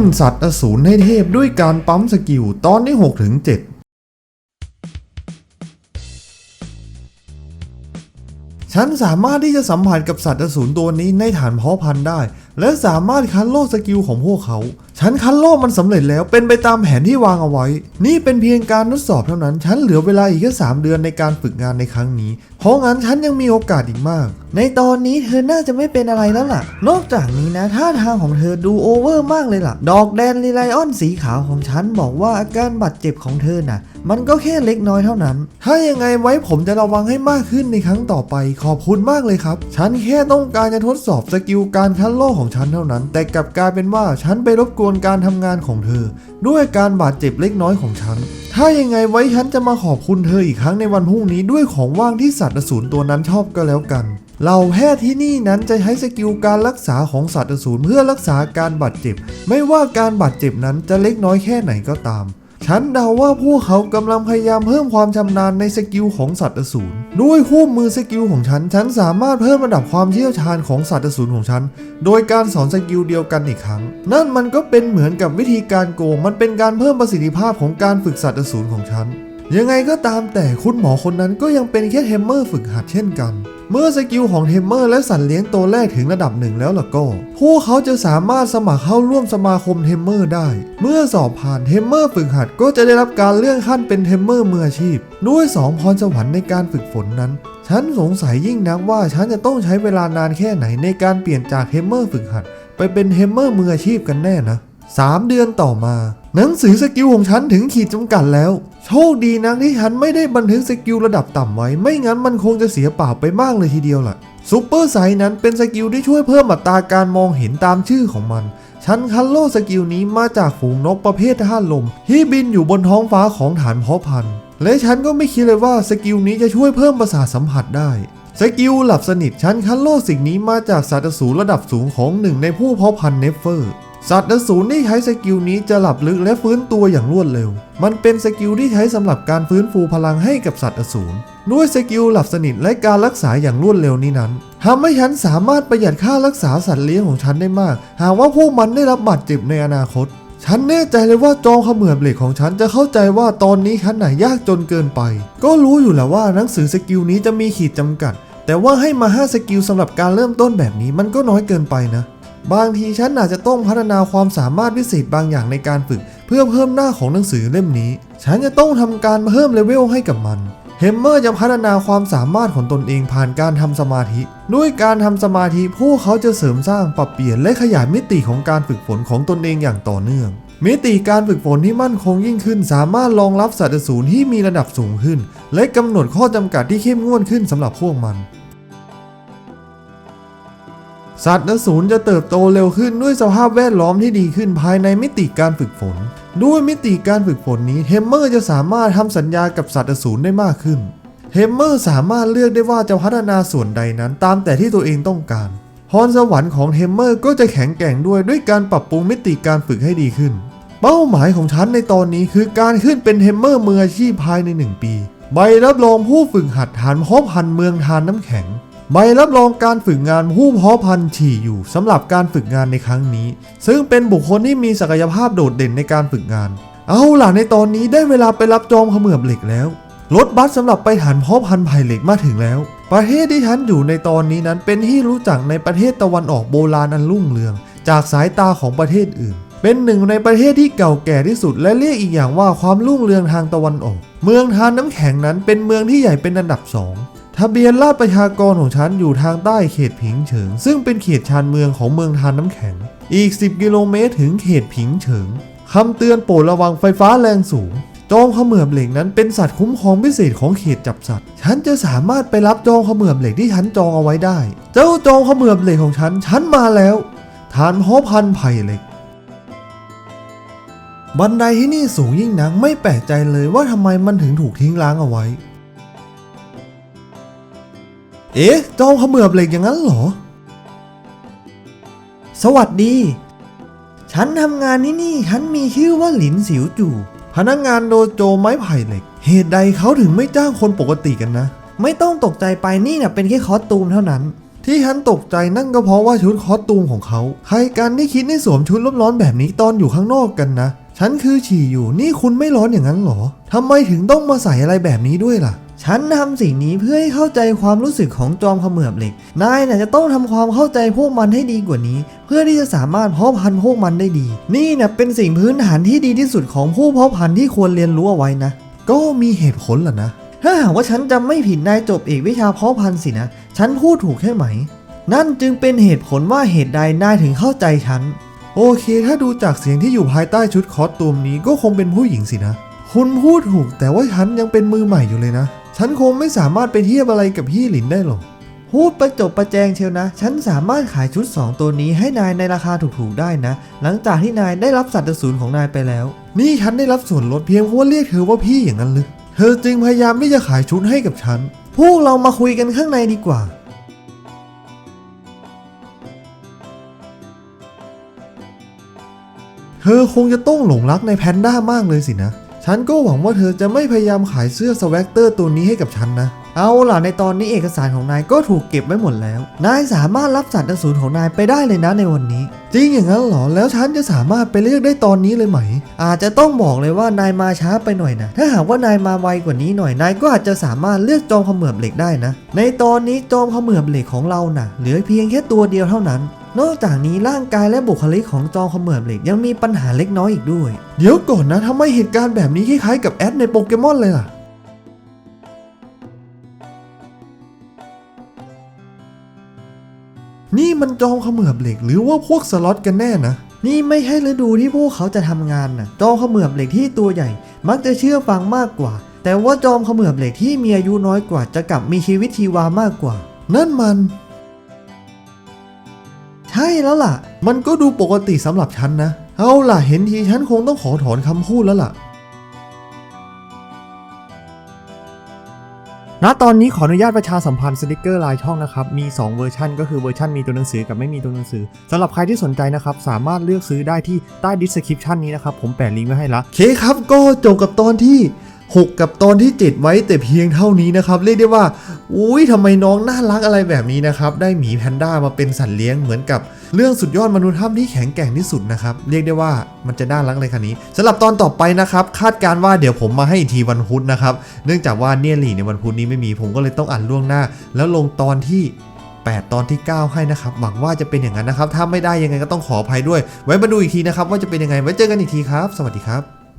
นสัตว์อสูรให้เทพด้วยการปั๊มสกิลตอนที่6ถึง7ฉันสามารถที่จะสัมผัสกับสัตว์อสูรตัวนี้ในฐานเพาะพันธุ์ได้ และสามารถคันโลกสกิลของพวกเขา ฉันคันโลกมันสำเร็จแล้วเป็นไปตามแผนที่วางเอาไว้ นี่เป็นเพียงการทดสอบเท่านั้น ฉันเหลือเวลาอีกแค่สามเดือนในการฝึกงานในครั้งนี้ เพราะงั้นฉันยังมีโอกาสอีกมากในตอนนี้เธอน่าจะไม่เป็นอะไรแล้วล่ะ นอกจากนี้นะท่าทางของเธอดูโอเวอร์มากเลยล่ะ ดอกแดนลีไลออนสีขาวของฉันบอกว่าอาการบาดเจ็บของเธอน่ะ มันก็แค่เล็กน้อยเท่านั้น ถ้ายังไงไว้ผมจะระวังให้มากขึ้นในครั้งต่อไปขอบคุณมากเลยครับ ฉันแค่ต้องการจะทดสอบสกิลการคัดโลกของฉันเท่านั้น แต่กลับกลายเป็นว่าฉันไปรบกวนการทำงานของเธอ ด้วยการบาดเจ็บเล็กน้อยของฉันถ้ายังไงไว้ฉันจะมาขอบคุณเธออีกครั้งในวันพรุ่งนี้ด้วยของว่างที่สัตว์อสูรตัวนั้นชอบก็แล้วกัน เราแพทย์ที่นี่นั้นจะใช้สกิลการรักษาของสัตว์อสูรเพื่อรักษาการบาดเจ็บ ไม่ว่าการบาดเจ็บนั้นจะเล็กน้อยแค่ไหนก็ตาม ฉันเดาว่าพวกเขากำลังพยายามเพิ่มความชำนาญในสกิลของสัตว์อสูรด้วยคู่มือสกิลของฉัน ฉันสามารถเพิ่มระดับความเชี่ยวชาญของสัตว์อสูรของฉัน โดยการสอนสกิลเดียวกันอีกครั้ง นั่นมันก็เป็นเหมือนกับวิธีการโกงมันเป็นการเพิ่มประสิทธิภาพของการฝึกสัตว์อสูรของฉัน ยังไงก็ตามแต่คุณหมอคนนั้นก็ยังเป็นแค่เทมเมอร์ฝึกหัดเช่นกัน เมื่อสกิลของเทมเมอร์และสัตว์เลี้ยงตัวแรกถึงระดับหนึ่งแล้วล่ะก็ พวกเขาจะสามารถสมัครเข้าร่วมสมาคมเทมเมอร์ได้ เมื่อสอบผ่านเทมเมอร์ฝึกหัดก็จะได้รับการเลื่อนขั้นเป็นเทมเมอร์มืออาชีพ ด้วยสองพรสวรรค์ในการฝึกฝนนั้นฉันสงสัยยิ่งนักว่าฉันจะต้องใช้เวลานานแค่ไหนในการเปลี่ยนจากเทมเมอร์ฝึกหัด ไปเป็นเทมเมอร์มืออาชีพกันแน่นะ 3 เดือนต่อมา หนังสือสกิลของฉันถึงขีดจำกัดแล้ว โชคดีนักที่ฉันไม่ได้บันทึกสกิลระดับต่ำไว้ ไม่งั้นมันคงจะเสียเปล่าไปมากเลยทีเดียวล่ะซูเปอร์ไซนั้นเป็นสกิลที่ช่วยเพิ่มอัตราการมองเห็นตามชื่อของมันฉันคันโลสกิลนี้มาจากฝูงนกประเภทท่านลม ที่บินอยู่บนท้องฟ้าของฐานเพาะพันธุ์ และฉันก็ไม่คิดเลยว่าสกิลนี้จะช่วยเพิ่มประสาทสัมผัสได้สกิลหลับสนิทฉันคันโลสิ่งนี้มาจากสัตว์สูรระดับสูงของหนึ่งในผู้เพาะพันธุ์เนฟเฟอร์ สัตว์อสูรที่ใช้สกิลนี้จะหลับลึกและฟื้นตัวอย่างรวดเร็ว มันเป็นสกิลที่ใช้สำหรับการฟื้นฟูพลังให้กับสัตว์อสูร ด้วยสกิลหลับสนิทและการรักษาอย่างรวดเร็วนี้นั้นทำให้ฉันสามารถประหยัดค่ารักษาสัตว์เลี้ยงของฉันได้มาก หากว่าพวกมันได้รับบาดเจ็บในอนาคต ฉันแน่ใจเลยว่าจองขมือบเหล็กของฉันจะเข้าใจว่าตอนนี้ฉันน่ะยากจนเกินไป ก็รู้อยู่แล้วว่าหนังสือสกิลนี้จะมีขีดจำกัด แต่ว่าให้มา5สกิลสำหรับการเริ่มต้นแบบนี้มันก็น้อยเกินไปนะ บางทีฉันอาจจะต้องพัฒนาความสามารถพิเศษบางอย่างในการฝึก เพื่อเพิ่มหน้าของหนังสือเล่มนี้ ฉันจะต้องทำการเพิ่มเลเวลให้กับมันเฮมเมอร์จะพัฒนาความสามารถของตนเองผ่านการทำสมาธิ ด้วยการทำสมาธิพวกเขาจะเสริมสร้างปรับเปลี่ยนและขยายมิติของการฝึกฝนของตนเองอย่างต่อเนื่อง มิติการฝึกฝนที่มั่นคงยิ่งขึ้น สามารถรองรับสัตว์สูรที่มีระดับสูงขึ้น และกำหนดข้อจำกัดที่เข้มงวดขึ้นสำหรับพวกมัน สัตว์อสูรจะเติบโตเร็วขึ้นด้วยสภาพแวดล้อมที่ดีขึ้นภายในมิติการฝึกฝน ด้วยมิติการฝึกฝนนี้เฮมเมอร์จะสามารถทำสัญญากับสัตว์อสูรได้มากขึ้นเฮมเมอร์สามารถเลือกได้ว่าจะพัฒนาส่วนใดนั้นตามแต่ที่ตัวเองต้องการพรสวรรค์ของเฮมเมอร์ก็จะแข็งแกร่งด้วยด้วยการปรับปรุงมิติการฝึกให้ดีขึ้น เป้าหมายของฉันในตอนนี้คือการขึ้นเป็นเฮมเมอร์มืออาชีพภายใน 1 ปี ใบรับรองผู้ฝึกหัดฐานพาะพันเมืองทานน้ำแข็ง ใบรับรองการฝึกงานผู้เพาะพันธุ์ฉี่อยู่สำหรับการฝึกงานในครั้งนี้ ซึ่งเป็นบุคคลที่มีศักยภาพโดดเด่นในการฝึกงาน เอาล่ะในตอนนี้ได้เวลาไปรับจองเขมือบเหล็กแล้วรถบัสสำหรับไปฐานเพาะพันธุ์ไผ่เหล็กมาถึงแล้ว ประเทศที่ฉันอยู่ในตอนนี้นั้นเป็นที่รู้จักในประเทศตะวันออกโบราณอันรุ่งเรือง จากสายตาของประเทศอื่น เป็นหนึ่งในประเทศที่เก่าแก่ที่สุด และเรียกอีกอย่างว่าความรุ่งเรืองทางตะวันออก เมืองทานน้ำแข็งนั้นเป็นเมืองที่ใหญ่เป็นอันดับสอง ทะเบียนราษฎรประชากรของฉันอยู่ทางใต้เขตผิงเฉิง ซึ่งเป็นเขตชานเมืองของเมืองทานน้ำแข็ง อีก 10 กิโลเมตรถึงเขตผิงเฉิงคำเตือนโปรดระวังไฟฟ้าแรงสูง จองเขมือบเหล็กนั้นเป็นสัตว์คุ้มครองพิเศษของเขตจับสัตว์ ฉันจะสามารถไปรับจองเขมือบเหล็กที่ฉันจองเอาไว้ได้ เจ้าจองเขมือบเหล็กของฉัน ฉันมาแล้ว ฐานเพาะพันไผ่เหล็ก บันไดที่นี่สูงยิ่งนักไม่แปลกใจเลยว่าทำไมมันถึงถูกทิ้งร้างเอาไว้ เอ๊ะจองเขมือบเหล็กอย่างนั้นเหรอ สวัสดี ฉันทำงานที่นี่ ฉันมีชื่อว่าหลินสิวจู่พนักงานโดโจไม้ไผ่เหล็ก เหตุใดเขาถึงไม่จ้างคนปกติกันนะ ไม่ต้องตกใจไปนี่น่ะเป็นแค่คอสตูมเท่านั้น ที่ฉันตกใจนั่นก็เพราะว่าชุดคอสตูมของเขา ใครกันที่คิดให้สวมชุดลบร้อนแบบนี้ตอนอยู่ข้างนอกกันนะ ฉันคือฉี่อยู่นี่คุณไม่ร้อนอย่างนั้นเหรอทำไมถึงต้องมาใส่อะไรแบบนี้ด้วยล่ะ ฉันทำสิ่งนี้เพื่อให้เข้าใจความรู้สึกของจอมขมือบเหล็ก นายน่ะจะต้องทำความเข้าใจพวกมันให้ดีกว่านี้ เพื่อที่จะสามารถเพาะพันธุ์พวกมันได้ดี นี่น่ะเป็นสิ่งพื้นฐานที่ดีที่สุดของผู้เพาะพันธุ์ที่ควรเรียนรู้เอาไว้นะ ก็มีเหตุผลล่ะนะ ถ้าหากว่าฉันจำไม่ผิดนายจบเอกวิชาเพาะพันธุ์สินะ ฉันพูดถูกใช่ไหม นั่นจึงเป็นเหตุผลว่าเหตุใดนายถึงเข้าใจฉัน โอเค ถ้าดูจากเสียงที่อยู่ภายใต้ชุดคอสตูมนี้ก็คงเป็นผู้หญิงสินะ คุณพูดถูกแต่ว่าฉันยังเป็นมือใหม่อยู่เลยนะ ฉันคงไม่สามารถไปเทียบอะไรกับพี่หลินได้หรอก พูดประจบประแจงเชียวนะ ฉันสามารถขายชุด 2 ตัวนี้ให้นายในราคาถูกๆได้นะ หลังจากที่นายได้รับสัตว์สูรของนายไปแล้ว นี่ฉันได้รับส่วนลดเพียงเพราะว่าเรียกเธอว่าพี่อย่างนั้นหรือเธอจึงพยายามที่จะขายชุดให้กับฉัน พวกเรามาคุยกันข้างในดีกว่า เธอคงจะต้องหลงรักในแพนด้ามากเลยสินะ ฉันก็หวังว่าเธอจะไม่พยายามขายเสื้อสแวกเตอร์ตัวนี้ให้กับฉันนะ เอาล่ะในตอนนี้เอกสารของนายก็ถูกเก็บไว้หมดแล้ว นายสามารถรับสัตว์สูรของนายไปได้เลยนะในวันนี้ จริงอย่างนั้นเหรอ แล้วฉันจะสามารถไปเลือกได้ตอนนี้เลยไหม อาจจะต้องบอกเลยว่านายมาช้าไปหน่อยนะ ถ้าหากว่านายมาไวกว่านี้หน่อย นายก็อาจจะสามารถเลือกจอมเขมือบเหล็กได้นะ ในตอนนี้จอมเขมือบเหล็กของเรานะ่ะ เหลือเพียงแค่ตัวเดียวเท่านั้น นอกจากนี้ร่างกายและบุคลิกของจอมเขมือบเหล็กยังมีปัญหาเล็กน้อยอีกด้วย เดี๋ยวก่อนนะทำไมเหตุการณ์แบบนี้คล้ายๆกับแอดในโปเกมอนเลยล่ะนี่มันจอมเขมือบเหล็กหรือว่าพวกสล็อตกันแน่นะ นี่ไม่ใช่ฤดูที่พวกเขาจะทำงานนะจอมเขมือบเหล็กที่ตัวใหญ่ มักจะเชื่อฟังมากกว่า แต่ว่าจอมเขมือบเหล็กที่มีอายุน้อยกว่าจะกลับมีชีวิตชีวามากกว่า นั่นมัน ช่แล้วล่ะ มันก็ดูปกติสำหรับฉันนะ เอาล่ะเห็นทีฉันคงต้องขอถอนคำพูดแล้วล่ะ ณ ตอนนี้ขออนุญาตประชาสัมพันธ์สติกเกอร์ลายช่องนะครับ มี 2 เวอร์ชันก็คือเวอร์ชันมีตัวหนังสือกับไม่มีตัวหนังสือสำหรับใครที่สนใจนะครับ สามารถเลือกซื้อได้ที่ใต้ดิสคริปชันนี้นะครับ ผมแปะลิงก์ไว้ให้ละเคครับก็จบกับตอนที่ 6 กับตอนที่ 7 ไว้แต่เพียงเท่านี้นะครับ เรียกได้ว่า อุ้ยทำไมน้องน่ารักอะไรแบบนี้นะครับ ได้หมีแพนด้ามาเป็นสัตว์เลี้ยงเหมือนกับเรื่องสุดยอดมนุษย์ถ้ำที่แข็งแกร่งที่สุดนะครับ เรียกได้ว่ามันจะน่ารักเลยคันนี้สำหรับตอนต่อไปนะครับ คาดการว่าเดี๋ยวผมมาให้อีกทีวันพุธนะครับ เนื่องจากว่าเนี่ยหลี่ในวันพุธนี้ไม่มีผมก็เลยต้องอ่านล่วงหน้า แล้วลงตอนที่ 8 ตอนที่ 9 ให้นะครับ หวังว่าจะเป็นอย่างนั้นนะครับ ถ้าไม่ได้ยังไงก็ต้องขออภัยด้วย ไว้มาดูอีกทีนะครับว่าจะเป็นยังไงไว้เจอกันอีกทีครับ สวัสดีครับ